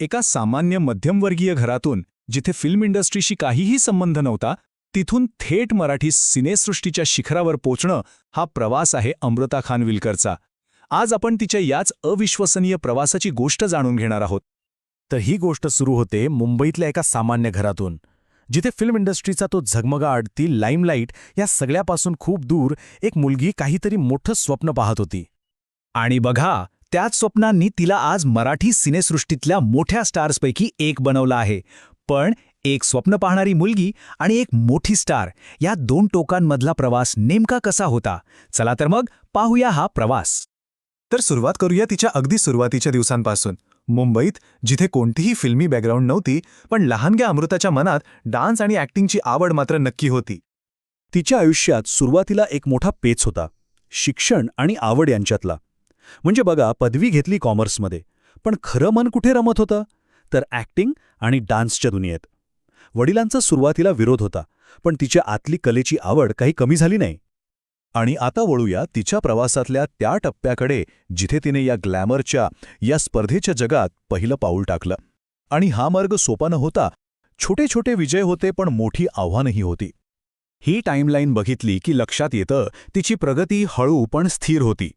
एका सामान्य मध्यमवर्गीय घरातून जिथे फिल्म इंडस्ट्रीशी काहीही संबंध नव्हता तिथून थेट मराठी सिनेसृष्टीच्या शिखरावर पोचणं हा प्रवास आहे अमृता खानविलकरचा. आज आपण तिच्या याच अविश्वसनीय प्रवासाची गोष्ट जाणून घेणार आहोत. तर ही गोष्ट सुरू होते मुंबईतल्या एका सामान्य घरातून जिथे फिल्म इंडस्ट्रीचा तो झगमगा ती लाईमलाईट या सगळ्यापासून खूप दूर एक मुलगी काहीतरी मोठं स्वप्न पाहत होती. आणि बघा त्याच स्वप्नांनी तिला आज मराठी सिनेसृष्टीतल्या मोठ्या स्टार्सपैकी एक बनवलं आहे. पण एक स्वप्न पाहणारी मुलगी आणि एक मोठी स्टार या दोन टोकांमधला प्रवास नेमका कसा होता? चला तर मग पाहूया हा प्रवास. तर सुरुवात करूया तिच्या अगदी सुरुवातीच्या दिवसांपासून. मुंबईत जिथे कोणतीही फिल्मी बॅकग्राऊंड नव्हती पण लहानग्या अमृताच्या मनात डान्स आणि ॲक्टिंगची आवड मात्र नक्की होती. तिच्या आयुष्यात सुरुवातीला एक मोठा पेच होता. शिक्षण आणि आवड यांच्यातला. म्हणजे बघा पदवी घेतली कॉमर्समध्ये पण खरं मन कुठे रमत होतं? तर ॲक्टिंग आणि डान्सच्या दुनियेत. वडिलांचा सुरुवातीला विरोध होता पण तिच्या आतली कलेची आवड काही कमी झाली नाही. आणि आता वळूया तिच्या प्रवासातल्या त्या टप्प्याकडे जिथे तिने या ग्लॅमरच्या या स्पर्धेच्या जगात पहिलं पाऊल टाकलं. आणि हा मार्ग सोपा न होता छोटे छोटे विजय होते पण मोठी आव्हानही होती. ही टाईमलाईन बघितली की लक्षात येतं तिची प्रगती हळू पण स्थिर होती.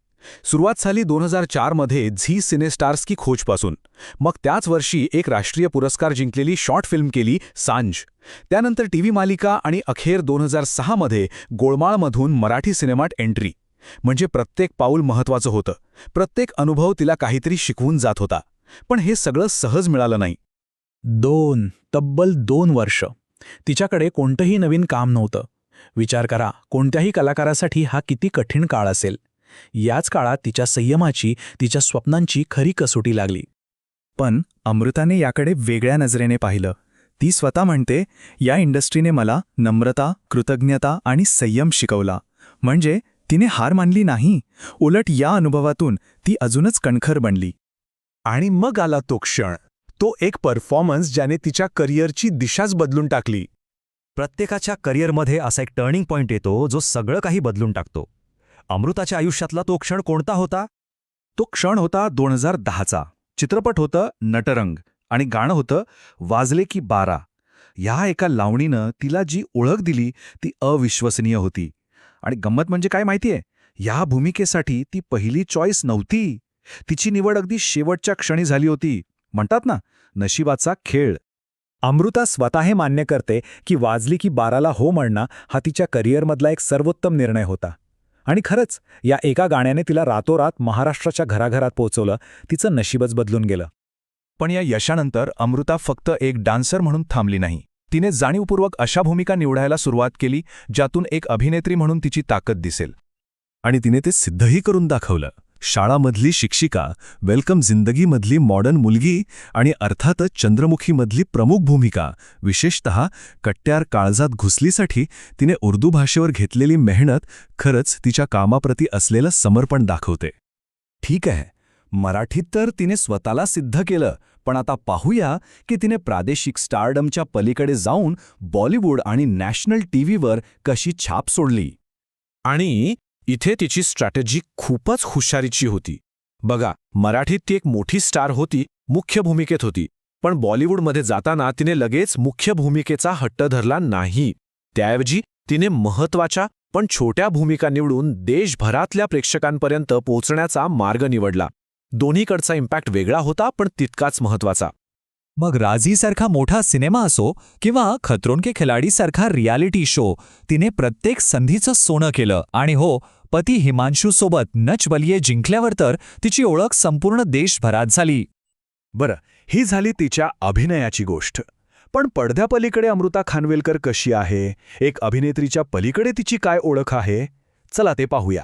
सुरुवात झाली दोन हजार चारमध्ये झी सिनेस्टार्स की खोजपासून. मग त्याच वर्षी एक राष्ट्रीय पुरस्कार जिंकलेली शॉर्ट फिल्म केली सांज. त्यानंतर टीव्ही मालिका आणि अखेर दोन हजार सहामध्ये गोळमाळमधून मराठी सिनेमात एंट्री. म्हणजे प्रत्येक पाऊल महत्वाचं होतं. प्रत्येक अनुभव तिला काहीतरी शिकवून जात होता. पण हे सगळं सहज मिळालं नाही. दोन तब्बल दोन वर्ष. तिच्याकडे कोणतंही नवीन काम नव्हतं. विचार करा कोणत्याही कलाकारासाठी हा किती कठीण काळ असेल? याच काळात तिच्या संयमाची तिच्या स्वप्नांची खरी कसोटी लागली. पण अमृताने याकडे वेगळ्या नजरेने पाहिलं. ती स्वतः म्हणते या इंडस्ट्रीने मला नम्रता कृतज्ञता आणि संयम शिकवला. म्हणजे तिने हार मानली नाही. उलट या अनुभवातून ती अजूनच कणखर बनली. आणि मग आला तो क्षण. तो एक परफॉर्मन्स ज्याने तिच्या करिअरची दिशाच बदलून टाकली. प्रत्येकाच्या करिअरमध्ये असा एक टर्निंग पॉइंट येतो जो सगळं काही बदलून टाकतो. अमृताच्या आयुष्यातला तो क्षण कोणता होता? तो क्षण होता दोन हजार दहाचा. चित्रपट होतं नटरंग आणि गाणं होतं वाजले की बारा. ह्या एका लावणीनं तिला जी ओळख दिली ती अविश्वसनीय होती. आणि गंमत म्हणजे काय माहितीये? ह्या भूमिकेसाठी ती पहिली चॉईस नव्हती. तिची निवड अगदी शेवटच्या क्षणी झाली होती. म्हणतात ना नशिबाचा खेळ. अमृता स्वतः हे मान्य करते की वाजली की बाराला हो म्हणणं हा तिच्या करिअरमधला एक सर्वोत्तम निर्णय होता. आणि खरंच या एका गाण्याने तिला रातोरात महाराष्ट्राच्या घराघरात पोहोचवलं तिचं नशीबच बदलून गेलं. पण या यशानंतर अमृता फक्त एक डान्सर म्हणून थांबली नाही. तिने जाणीवपूर्वक अशा भूमिका निवडायला सुरुवात केली ज्यातून एक अभिनेत्री म्हणून तिची ताकद दिसेल. आणि तिने ते सिद्धही करून दाखवलं. शाळामधली शिक्षिका वेलकम जिंदगीमधली मॉडर्न मुलगी आणि अर्थातच चंद्रमुखीमधली प्रमुख भूमिका विशेषतः कट्ट्यार काळजात घुसलीसाठी तिने उर्दू भाषेवर घेतलेली मेहनत खरंच तिच्या कामाप्रती असलेलं समर्पण दाखवते. ठीक आहे मराठीत तर तिने स्वतःला सिद्ध केलं पण आता पाहूया की तिने प्रादेशिक स्टारडमच्या पलीकडे जाऊन बॉलिवूड आणि नॅशनल टीव्हीवर कशी छाप सोडली. आणि इथे तिची स्ट्रॅटेजी खूपच हुशारीची होती. बघा मराठीत ती एक मोठी स्टार होती मुख्य भूमिकेत होती. पण बॉलिवूडमध्ये जाताना तिने लगेच मुख्य भूमिकेचा हट्ट धरला नाही. त्याऐवजी तिने महत्त्वाच्या पण छोट्या भूमिका निवडून देशभरातल्या प्रेक्षकांपर्यंत पोहोचण्याचा मार्ग निवडला. दोन्हीकडचा इम्पॅक्ट वेगळा होता पण तितकाच महत्त्वाचा मग राजीसारखा मोठा सिनेमा असो किंवा खतरों के खिलाडीसारखा रियालिटी शो तिने प्रत्येक संधीचं सोनं केलं. आणि हो पती हिमांशूसोबत नच बलिये जिंकल्यावर तर तिची ओळख संपूर्ण देशभरात झाली. बरं ही झाली तिच्या अभिनयाची गोष्ट. पण पडद्यापलीकडे अमृता खानवेलकर कशी आहे? एक अभिनेत्रीच्या पलीकडे तिची काय ओळख आहे? चला ते पाहूया.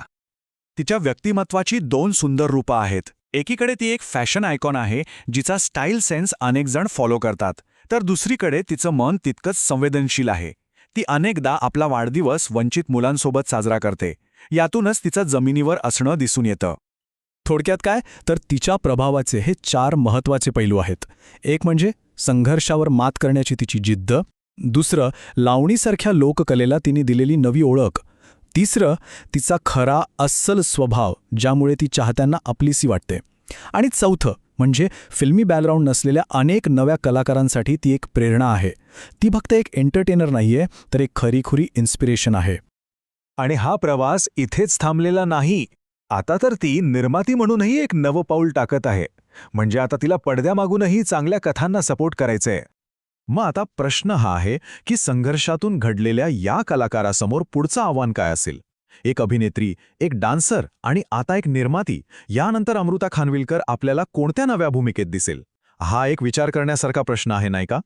तिच्या व्यक्तिमत्वाची दोन सुंदर रूपं आहेत. एकीकडे ती एक फॅशन आयकॉन आहे जिचा स्टाईल सेन्स अनेकजण फॉलो करतात. तर दुसरीकडे तिचं मन तितकंच संवेदनशील आहे. ती अनेकदा आपला वाढदिवस वंचित मुलांसोबत साजरा करते. यातूनच तिचं जमिनीवर असणं दिसून येतं. थोडक्यात काय? तर तिच्या प्रभावाचे हे चार महत्त्वाचे पैलू आहेत. एक म्हणजे संघर्षावर मात करण्याची तिची जिद्द. दुसरं लावणीसारख्या लोककलेला तिने दिलेली नवी ओळख. तिसरं तिचा खरा अस्सल स्वभाव ज्यामुळे ती चाहत्यांना आपलीसी वाटते. आणि चौथं म्हणजे फिल्मी बॅकग्राऊंड नसलेल्या अनेक नव्या कलाकारांसाठी ती एक प्रेरणा आहे. ती फक्त एक एंटरटेनर नाहीये तर एक खरीखुरी इन्स्पिरेशन आहे. आणि हा प्रवास इथेच थांबलेला नाही. आता तर ती निर्माती म्हणूनही एक नवं पाऊल टाकत आहे. म्हणजे आता तिला पडद्यामागूनही चांगल्या कथांना सपोर्ट करायचंय. मग आता प्रश्न हा आहे की संघर्षातून घडलेल्या या कलाकारासमोर पुढचं आव्हान काय असेल? एक अभिनेत्री एक डान्सर आणि आता एक निर्माती यानंतर अमृता खानविलकर आपल्याला कोणत्या नव्या भूमिकेत दिसेल? हा एक विचार करण्यासारखा प्रश्न आहे नाही का?